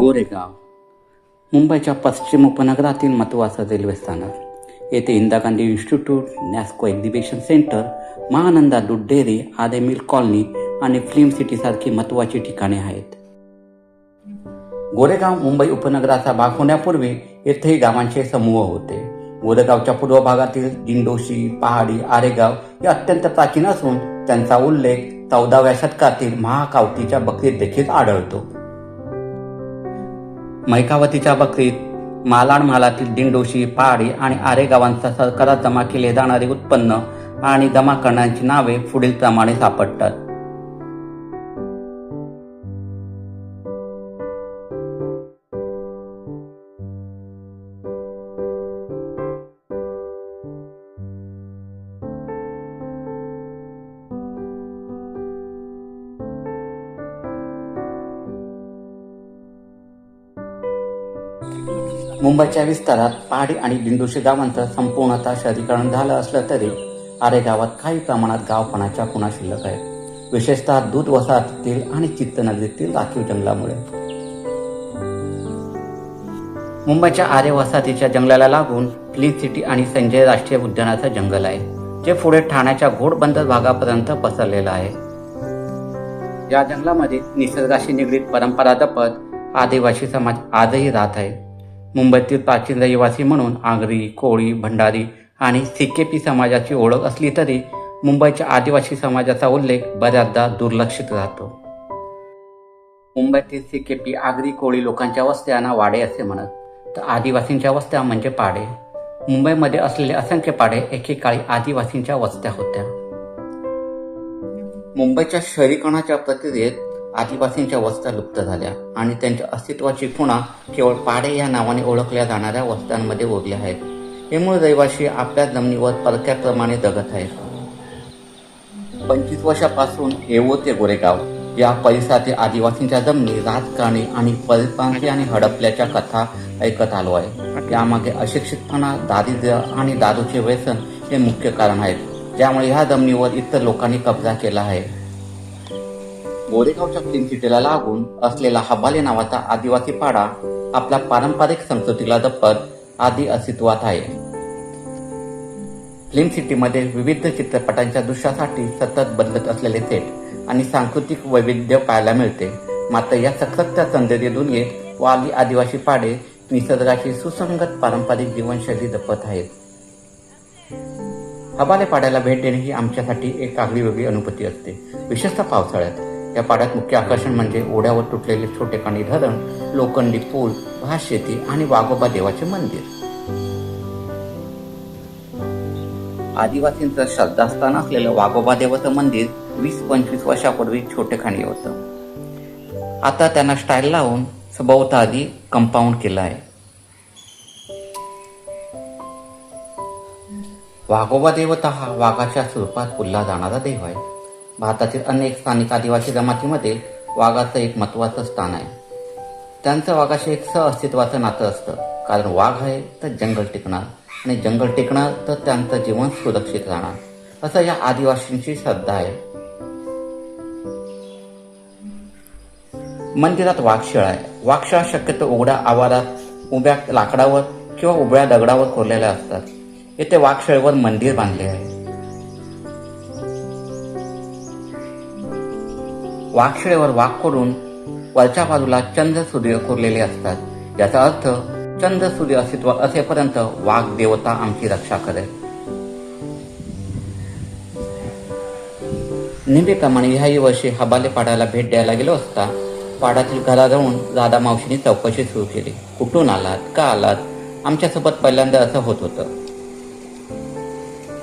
गोरेगाव मुंबईच्या पश्चिम उपनगरातील महत्त्वाचं रेल्वे स्थानक. येथे Indira Gandhi institute Nesco exhibition centre Mahananda दूध डेअरी आदे मिल कॉलनी आणि फिल्म सिटीसारखी महत्त्वाची ठिकाणे आहेत. गोरेगाव मुंबई उपनगराचा भाग होण्यापूर्वी येथेही गावांचे समूह होते. गोरेगावच्या पूर्व भागातील दिंडोशी पहाडी आरेगाव हे अत्यंत प्राचीन असून त्यांचा उल्लेख चौदाव्या शतकातील महाकावतीच्या बकरीत देखील आढळतो. मैकावतीच्या बकरीत मालाड मालातील दिंडोशी पहाडी आणि आरे गावांचा सरकारात जमा केले जाणारे उत्पन्न आणि जमा करण्याची नावे पुढील प्रमाणे सापडतात. मुंबईच्या विस्तारात पहाडी आणि दिंडोशी गावांचं संपूर्णतः शहरीकरण झालं असलं तरी आरे गावात काही प्रमाणात गावपणाच्या खुणा शिल्लक आहेत. विशेषतः दूध वसाहतीतील आणि चित्तनगरीतील राखीव जंगलामुळे. मुंबईच्या आरे वसाहतीच्या जंगलाला लागून फ्ली सिटी आणि संजय राष्ट्रीय उद्यानाचं जंगल आहे जे पुढे ठाण्याच्या घोडबंदर भागापर्यंत पसरलेलं आहे. या जंगलामध्ये निसर्गाशी निगडीत परंपरा जपत आदिवासी समाज आजही राहत आहे. मुंबईतील प्राचीन रहिवासी म्हणून आगरी कोळी भंडारी आणि सिकेपी समाजाची ओळख असली तरी मुंबईच्या आदिवासी समाजाचा उल्लेख बऱ्याचदा दुर्लक्षित राहतो. मुंबईतील सिकेपी आगरी कोळी लोकांच्या वस्त्यांना वाडे असे म्हणत तर आदिवासींच्या वस्त्या म्हणजे पाडे. मुंबईमध्ये असलेले असंख्य पाडे एकेकाळी आदिवासींच्या वस्त्या होत्या. मुंबईच्या शहरीकरणाच्या प्रक्रियेत आदिवासींच्या वस्त्या लुप्त झाल्या आणि त्यांच्या अस्तित्वाची खुणा केवळ पाडे या नावाने ओळखल्या जाणाऱ्या वस्त्यांमध्ये उरल्या आहेत. हे मूळ रहिवासी आपल्या जमिनीवर परक्याप्रमाणे जगत आहेत. पंचवीस वर्षापासून येवो ते गोरेगाव या परिसरातील आदिवासींच्या जमिनी राजकारणी आणि परप्रांती आणि हडपल्याच्या कथा ऐकत आलो आहे. यामागे अशिक्षितपणा दारिद्र्य आणि दारूचे व्यसन हे मुख्य कारण आहेत. ज्यामुळे ह्या जमिनीवर इतर लोकांनी कब्जा केला आहे. गोरेगावच्या फिल्म लागून असलेला हबाले नावाचा आदिवासी पाडा आपल्या पारंपरिक संस्कृतीला जपत आधी अस्तित्वात आहे. फिल्म सिटीमध्ये विविध चित्रपटांच्या दृश्यासाठी सतत बदलत असलेले सेट आणि सांस्कृतिक वैविध्य पाहायला मिळते. मात्र या सखत्या सौंदर्य दुनियेत वाली आदिवासी पाडे निसर्गाशी सुसंगत पारंपरिक जीवनशैली जपत आहेत. हबाले पाड्याला भेट देणे ही आमच्यासाठी एक आगळी वेगळी अनुभूती असते. विशेषतः पावसाळ्यात. या पाड्यात मुख्य आकर्षण म्हणजे ओढ्यावर तुटलेले छोटेखानी धरण लोखंडी पूल भात शेती आणि वाघोबा देवाचे मंदिर. आदिवासींचं श्रद्धास्थान असलेलं वाघोबा देवाचं मंदिर वीस पंचवीस वर्षापूर्वी छोटेखानी होतं. आता त्यांना स्टाईल लावून सभोवताली कंपाऊंड केलं आहे. वाघोबा देवता हा वाघाच्या स्वरूपात पुल्ला जाणारा देव आहे. भारतातील अनेक स्थानिक आदिवासी जमातीमध्ये वाघाचं एक महत्त्वाचं स्थान आहे. त्यांचं वाघाशी एक सहअस्तित्वाचं नातं असतं. कारण वाघ आहे तर जंगल टिकणार आणि जंगल टिकणार तर त्यांचं जीवन सुरक्षित राहणार. असं या आदिवासींची श्रद्धा आहे. मंदिरात वाघशिळा आहे. वाघशिळा शक्यतो उघड्या आवारात उभ्या लाकडावर किंवा उभ्या दगडावर कोरलेल्या असतात. येथे वाघशिळेवर मंदिर बांधले आहे. वाघशिळेवर वाघ कोरून वरच्या बाजूला चंद्र सूर्य कोरलेले असतात. याचा अर्थ चंद्र सूर्य अस्तित्व असेपर्यंत वाघ देवता आमची रक्षा करेल. नेहमीप्रमाणे ह्याही वर्षी हबाले पाडाला भेट द्यायला गेलो असता पाडातील घरा जाऊन राधा मावशीने चौकशी सुरू केली. कुठून आलात? का आलात? आमच्यासोबत पहिल्यांदा असं होत होतं.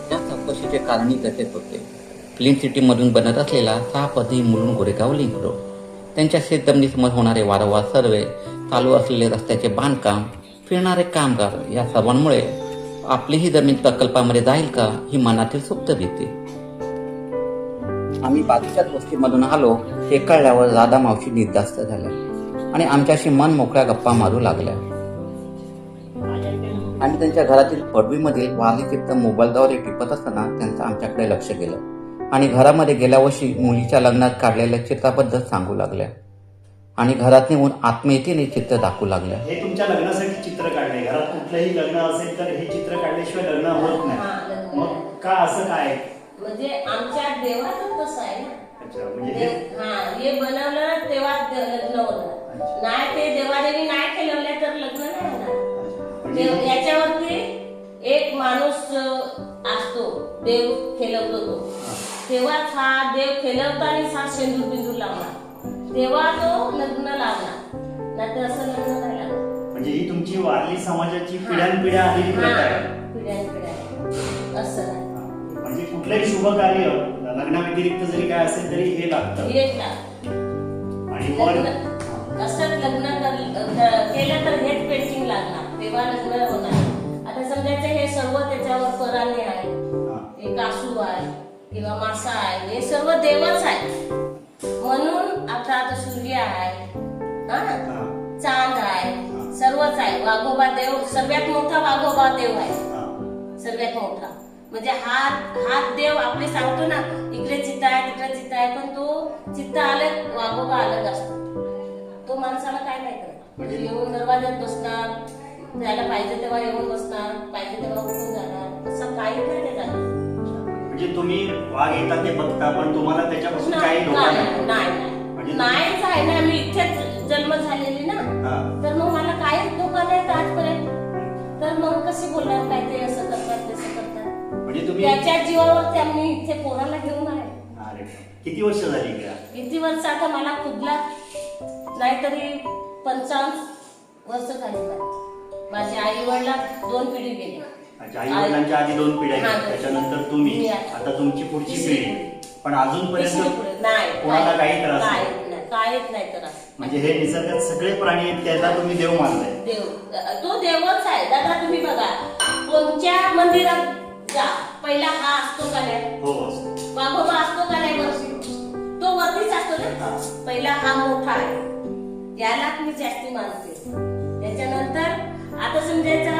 त्या चौकशीचे कारणही तसेच होते. क्लीन सिटीमधून बनत असलेला सहा पदही मुलून गोरेगाव लिंक रोड त्यांच्या शेतजमिनीसमोर होणारे वारंवार सर्वे चालू असलेले रस्त्याचे बांधकाम फिरणारे कामगार या सर्वांमुळे आपली ही जमीन प्रकल्पामध्ये जाईल का ही मनातील सुप्त भीती. आम्ही बाजूच्याच वस्तीमधून आलो हे कळल्यावर राधा मावशी निर्धास्त झाल्या आणि आमच्याशी मन मोकळ्या गप्पा मारू लागल्या. आणि त्यांच्या घरातील पडवीमधील वाली चित्त मोबाईलद्वारे टिपत असताना त्यांचं आमच्याकडे लक्ष गेलं. आणि घरामध्ये गेल्या वर्षी मुलीच्या लग्नात काढलेल्या चित्राबद्दल सांगू लागल्या. आणि घरात नेऊन आत्मीयतेने चित्र दाखवू लागल्या. हे तुमच्या लग्नासाठी चित्र काढले घरात कुठलंही लग्न असेल तर हे चित्र काढल्याशिवाय लग्न होत नाही. लग्न. मग का असं काय? म्हणजे आमच्या देवाचं तसं आहे ना. म्हणजे हे देव- बनवलं तेव्हा लग्न होणार नाही ते देवादेवी नाही केलं तर लग्न नाही होणार. म्हणजे याच्यावरती एक माणूस असतो. देव खेळवतो तो. तेव्हाच हा देव खेळवतानाच हा शेंदूर बिंदूर लावणार तेव्हा तो लग्न लावणार नाही तर असं लग्न नाही लागणार म्हणजे ही तुमची वारली समाजाची पिढ्यानपिढ्या आलेली प्रथा आहे. असं नाही. म्हणजे कुठलंही शुभ कार्य लग्नाव्यतिरिक्त जरी काय असेल तरी हे लागतं. हेच लागतं. आणि मग लग्न असंच लग्न कर- क- केलं तर हेच पेंटिंग लागणार. तेव्हा लग्न होणार. आता समजायचं हे सर्व त्याच्यावर कासू आहे. किंवा मासा आहे हे सर्व देवच आहे. म्हणून आता आता सूर्य आहे हा. चांद आहे सर्वच आहे. वाघोबा देव सर्वात मोठा वाघोबा देव आहे. सर्वात मोठा. म्हणजे हात हात देव आपले सांगतो ना इकडे चित्त आहे तिकडे चित्त आहे पण तो चित्त अलग वागोबा अलग असतो तो माणसाला काय नाही करत. म्हणजे येऊन दरवाज्यात बसणार त्याला पाहिजे तेव्हा येऊन बसणार पाहिजे तेव्हा उठून जाणार असं काही नाही म्हणजे तुम्ही वाघ येतात ते बघता पण तुम्हाला त्याच्यापासून काही नाही धोका नाही म्हणजे- नाहीच आहे ना मी इथेच जन्म झालेली ना. हा. तर मग मला काहीच धोका नाही आजपर्यंत. तर मग कशी बोलणार काय ते असं करतात तसं करतात. म्हणजे तुम्ही त्याच्या जीवावरती आम्ही इथे पोराला घेऊन आहे. अरे किती वर्ष झाली इकडे? किती वर्ष आता मला खुदला नाहीतरी पंचावन्न वर्ष झाली. मला. माझ्या आई वडला दोन पिढी गेली. अच्छा आई वडिलांच्या आधी दोन पिढ्या हा, गेल्या. त्याच्यानंतर तुम्ही. मी आता. आता तुमची पुढची तिसरी पिढी. पिढी. पण अजूनपर्यंत पुढे. नाही कोणाला काही त्रास नाही. काहीच नाही. काहीच नाही त्रास. म्हणजे हे निसर्गात सगळे प्राणी आहेत त्याला तुम्ही देव मानलाय देव. तो देवच आहे. दादा तुम्ही बघा. कोणत्या मंदिरात जा? पहिला हा असतो का नाही? हो वाघोबा असतो का नाही वरती? तो वरतीच असतो ना. पहिला हा मोठा आहे. यालाच मी जास्ती मानते. त्याच्यानंतर आता समजायचा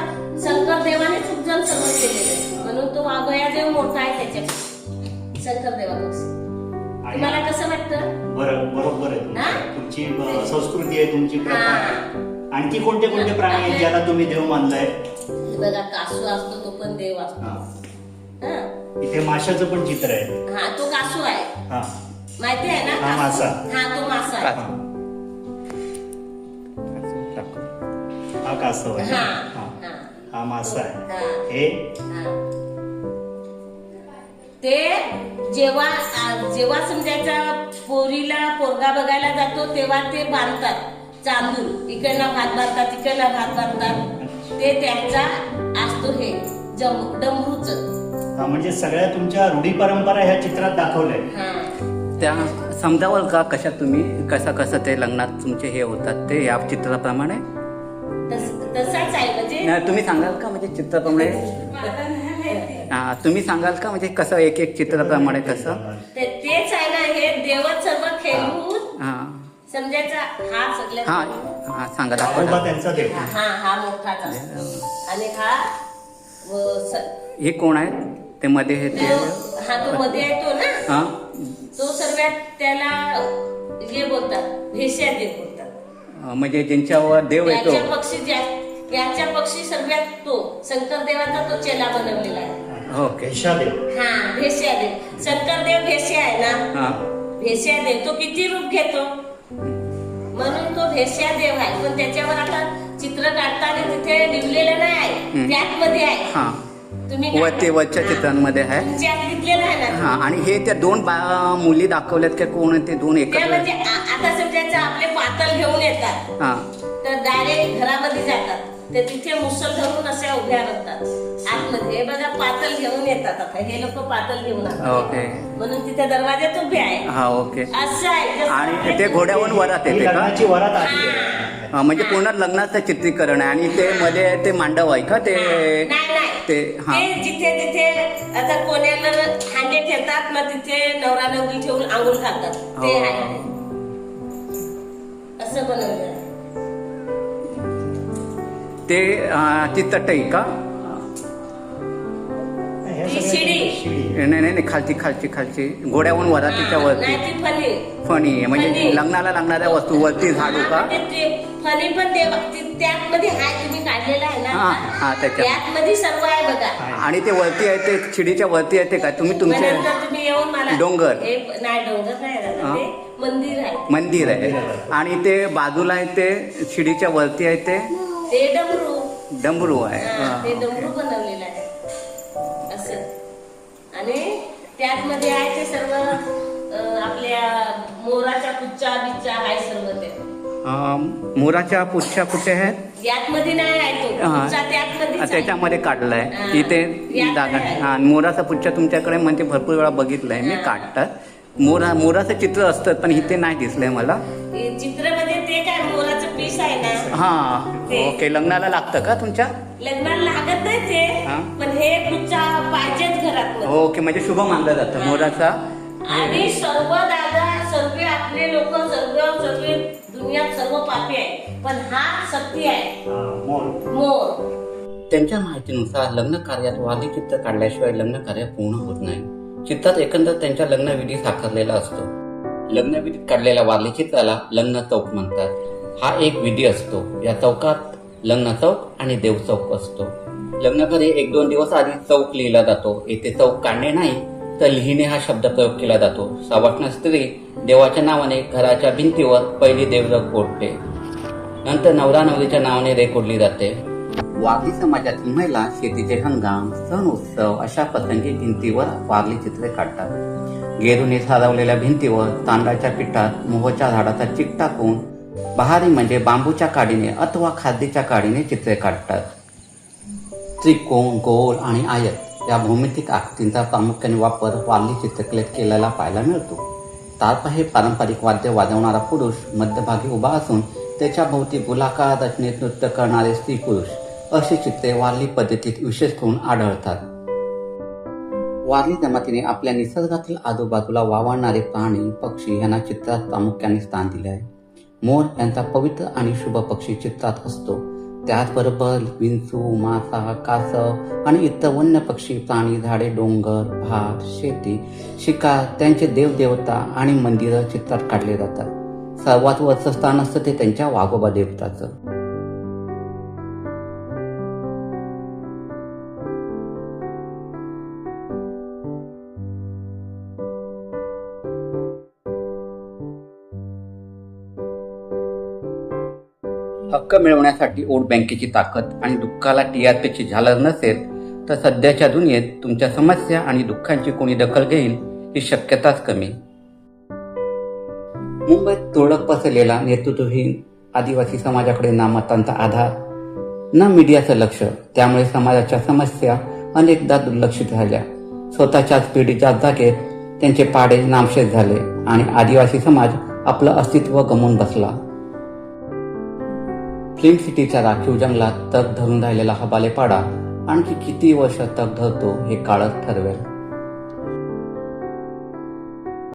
शंकर देवानेच उपजन सगळं केलेलं. म्हणून तो वाघोया देव मोठा आहे त्याच्या शंकर देवापेक्षा आणि तुम्हाला कसं वाटतं? बरं बरोबर आहे तुमचं. संस्कृती आहे तुमची आणखी कोणते कोणते प्राणी आहेत ज्याला तुम्ही देव मानलाय? बघा कासू असतो तो पण देव असतो. इथे माशाचं पण चित्र आहे. हा तो कासू आहे. हा. माहिती आहे ना हा? मासा. हा तो मासा आहे. हा. कासव आहे. हा हा. मासा आहे. ते जेव्हा जेव्हा समजायचा पोरीला पोरगा बघायला जातो तेव्हा ते बांधतात चांदूर. इकडनं भात बांधतात तिकडनं भात बांधतात. ते त्यांचा असतो हे जम डमरूच. हा, म्हणजे सगळ्या तुमच्या रूढी परंपरा ह्या चित्रात दाखवल्या. हा. त्या समजावल का कशा तुम्ही? कसं कसं ते लग्नात तुमचे हे होतात ते या चित्राप्रमाणे? तस- तसाच आहे नाही, तुम्ही सांगाल का म्हणजे चित्राप्रमाणे? हा, तुम्ही सांगाल का म्हणजे कसं एक एक चित्राप्रमाणे कसं? ते- तेच आहे ना हे देवच सर्व खेळून हा. समजायचा हा सगळ्यात हा हा सांगा दाखवा. त्यांचा देव. हा हा मोठाच आणि हा व स- हे कोण आहेत? ते मध्ये हे ते तो- हा तो मध्ये येतो ना? हा. तो सर्वात त्याला हे बोलतात भेष्या देव बोलतात. अं, म्हणजे ज्यांच्यावर देव येतो पक्षी ज्या- याच्या पक्षी सर्वात तो शंकर देवाचा तो चेला बनवलेला आहे. ओके ईशा देव हा भेष्या देव शंकर देव भेष्या आहे ना? हा. भेष्या देव. तो किती रूप घेतो? म्हणून तो भेष्या देव आहे. पण त्याच्यावर आता चित्र काढताना तिथे लिहिलेलं नाही आहे. त्यात मध्ये आहे. तुम्ही वरच्या. चित्रांमध्ये आहे. हा आणि हे त्या दोन मुली दाखवल्यात का कोण ते दोन एकत्र? म्हणजे आता समजायचं आपले पातळ घेऊन येतात. हा. तर डायरेक्ट घरामध्ये जातात. ते तिथे मुसल धरून अशा उभ्या राहतात आतमध्ये. हे बघा पातळ घेऊन येतात आता. हे लोक पातळ घेऊन. ओके. म्हणून तिथे दरवाज्यात उभे आहे. हा ओके. असं आहे. आणि ते घोड्यावरून वरात येते का? लग्नाची वरात आली. आहे हा, म्हणजे पूर्ण लग्नाचं चित्रीकरण आहे. आणि ते मध्ये ते मांडव आहे का? ते नाही नाही. ते हा. जिथे जिथे आता कोण्याला हांडे ठेवतात मग तिथे नवरा नवरी ठेवून आंघोळ घालतात. ते हो. आहे. असं बनवलं आहे. ते ती तटई का? ती शिडी. नाही नाही नाही, खालची खालची खालची. गोड्याहून वरातीच्या हा, वरती. ती फणी फणी आहे म्हणजे फणी. लग्नाला लागणाऱ्या वस्तू वरती झाडू का? हा, ते- ते फणी पण ते ती- त्यातमध्ये आहे तुम्ही काढलेला आहे ना हा, हा, त्याच्यात. त्यातमध्ये सर्व आहे बघा. आणि ते वरती आहे ते शिडीच्या वरती आहे ते का तुम्ही मग तुमचे नंतर तुम्ही येऊन मला डोंगर. हे नाही डोंगर नाही दादा. ते. मंदिर आहे. मंदिर आहे. आणि ते बाजूला आहे ते शिडीच्या वरती आहे ते. ते डमरू. डमरू आहे. हा. ते डमरू बनवलेलं आहे. असं. आणि त्यातमध्ये आहे ते सर्व अं, आपल्या मोराच्या कुच्चा बिच्चा आहे सर्व ते. मोराच्या पुच्छा कुठे आहेत? यातमध्ये नाही आहे तो. हा. त्याच्यामध्ये काढलाय. इथे यात आहे. हा आणि मोराचा पुच्छा तुमच्याकडे म्हणजे भरपूर वेळा बघितलंय मी. काढतात. मोरा मोराचं चित्र असतं पण इथे नाही दिसलंय मला. हे काय आहे ना? हा. ते. ओके लग्नाला लागतं का तुमच्या? लग्नाला लागत नाही ते हा. पण हे पाहिजेच घरात मध्ये. ओके म्हणजे शुभ मानलं जातं. मोराचा? आणि सर्व दादा सर्व आपले लोक सर्व सर्व दुनियात सर्व पापी आहे पण हा सत्य आहे. मोर. मोर. त्यांच्या माहितीनुसार लग्न कार्यात वारली चित्र काढल्याशिवाय लग्न कार्य पूर्ण होत नाही. चित्रात एकंदर त्यांच्या लग्नविधी साकारलेला असतो. लग्नविधीत काढलेल्या वारली चित्राला लग्न चौक म्हणतात. हा एक विधी असतो. या चौकात लग्न चौक आणि देव चौक असतो. लग्नाकडे एक दोन दिवस आधी चौक लिहिला जातो. येथे चौक काढणे नाही तर लिहिणे हा शब्द प्रयोग केला जातो. सावटण स्त्री देवाच्या नावाने घराच्या भिंतीवर पहिली देवरग ओढते नंतर नवरा नवरीच्या नावाने रेकोडली जाते. वारली समाजातील महिला शेतीचे हंगाम सण उत्सव अशा प्रसंगी भिंतीवर वारली चित्रे काढतात. गेरूने सारवलेल्या भिंतीवर तांदळाच्या पिठात मोहच्या झाडाचा चिक टाकून बहारी म्हणजे बांबूच्या काडीने अथवा खादीच्या काडीने चित्रे काढतात. त्रिकोण गोल आणि आयत या भौमितिक आकृतींचा प्रामुख्याने वापर वारली चित्रकलेत केलेला पाहायला मिळतो. तारपा हे पारंपरिक वाद्य वाजवणारा पुरुष मध्यभागी उभा असून त्याच्या भोवती गोलाकार रचनेत नृत्य करणारे स्त्री पुरुष अशी चित्रे वारली पद्धतीत विशेष करून आढळतात. वारली जमातीने आपल्या निसर्गातील आजूबाजूला वावरणारे प्राणी पक्षी यांना चित्रात प्रामुख्याने स्थान दिले आहे. मोर यांचा पवित्र आणि शुभ पक्षी चित्रात असतो. त्याचबरोबर विंचू मासा कासव आणि इतर वन्य पक्षी प्राणी झाडे डोंगर भात शेती शिकार त्यांचे देवदेवता आणि मंदिरं चित्रात काढले जातात. सर्वात वरचं स्थान असतं ते त्यांच्या वाघोबा देवताचं. हक्क मिळवण्यासाठी वोट बँकेची ताकद आणि दुःखाला टीआरपीची झालर नसेल तर सध्याच्या दुनियेत तुमच्या समस्या आणि दुःखांची कोणी दखल घेईल ही शक्यताच कमी. मुंबईत तुळक पसरलेला नेतृत्वहीन आदिवासी समाजाकडे ना मतांचा आधार. ना मीडियाचं लक्ष त्यामुळे समाजाच्या समस्या अनेकदा दुर्लक्षित झाल्या. स्वतःच्याच पिढीच्या जागेत त्यांचे पाडे नामशेष झाले आणि आदिवासी समाज आपलं अस्तित्व गमावून बसला. फिल्म सिटीच्या राखीव जंगलात तग धरून राहिलेला हा बालेपाडा आणखी किती वर्ष तग धरतो हे काळच ठरवेल.